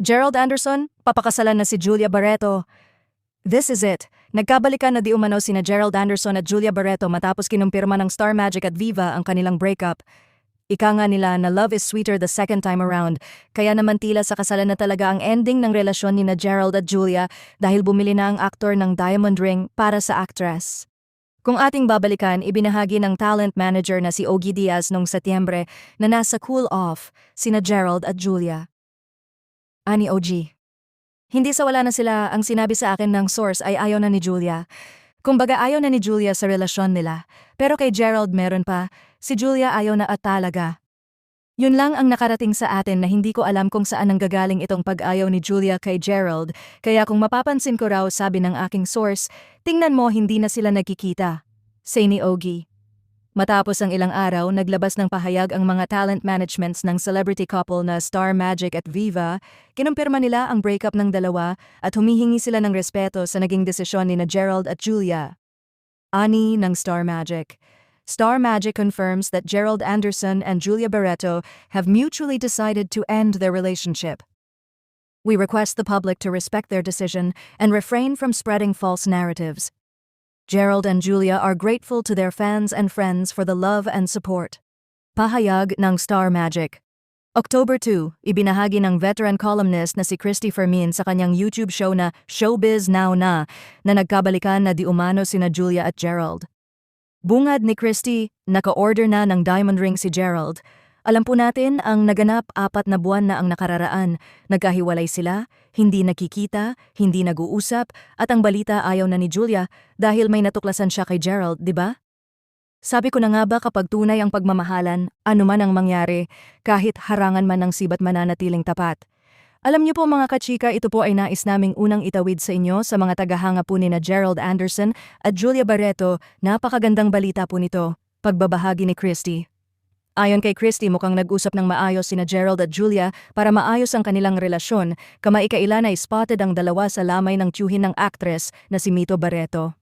Gerald Anderson, papakasalan na si Julia Barreto. This is it. Nagkabalikan na di umano sina Gerald Anderson at Julia Barreto matapos kinumpirma ng Star Magic at Viva ang kanilang breakup. Ika nga nila na love is sweeter the second time around, kaya naman tila sa kasalan na talaga ang ending ng relasyon ni na Gerald at Julia dahil bumili na ang aktor ng diamond ring para sa actress. Kung ating babalikan, ibinahagi ng talent manager na si Ogie Diaz noong Setyembre na nasa cool off sina Gerald at Julia. Ani OG. Hindi sa wala na sila, ang sinabi sa akin ng source ay ayaw na ni Julia. Kumbaga ayaw na ni Julia sa relasyon nila. Pero kay Gerald meron pa, si Julia ayaw na at talaga. Yun lang ang nakarating sa atin na hindi ko alam kung saan nanggagaling itong pag-ayaw ni Julia kay Gerald, kaya kung mapapansin ko raw sabi ng aking source, tingnan mo hindi na sila nagkikita. Say ni Ogie. Matapos ang ilang araw, naglabas ng pahayag ang mga talent managements ng celebrity couple na Star Magic at Viva, kinumpirma nila ang breakup ng dalawa at humihingi sila ng respeto sa naging desisyon ni na Gerald at Julia. Ani ng Star Magic. Star Magic confirms that Gerald Anderson and Julia Barreto have mutually decided to end their relationship. We request the public to respect their decision and refrain from spreading false narratives. Gerald and Julia are grateful to their fans and friends for the love and support. Pahayag ng Star Magic. October 2, ibinahagi ng veteran columnist na si Christy Fermin sa kanyang YouTube show na Showbiz Now Na na nagkabalikan na di umano sina Julia at Gerald. Bungad ni Christy, naka-order na ng diamond ring si Gerald. Alam po natin ang naganap apat na buwan na ang nakararaan. Nagkahiwalay sila, hindi nakikita, hindi nag-uusap, at ang balita ayaw na ni Julia dahil may natuklasan siya kay Gerald, di ba? Sabi ko na nga ba kapag tunay ang pagmamahalan, ano man ang mangyari, kahit harangan man ng sibat mananatiling tapat. Alam niyo po mga kachika, ito po ay nais naming unang itawid sa inyo sa mga tagahanga po ni na Gerald Anderson at Julia Barreto, napakagandang balita po nito, pagbabahagi ni Christy. Ayon kay Christy, mukhang nag-usap ng maayos sina Gerald at Julia para maayos ang kanilang relasyon, kamaikailan ay spotted ang dalawa sa lamay ng tiyuhin ng actress na si Mito Barreto.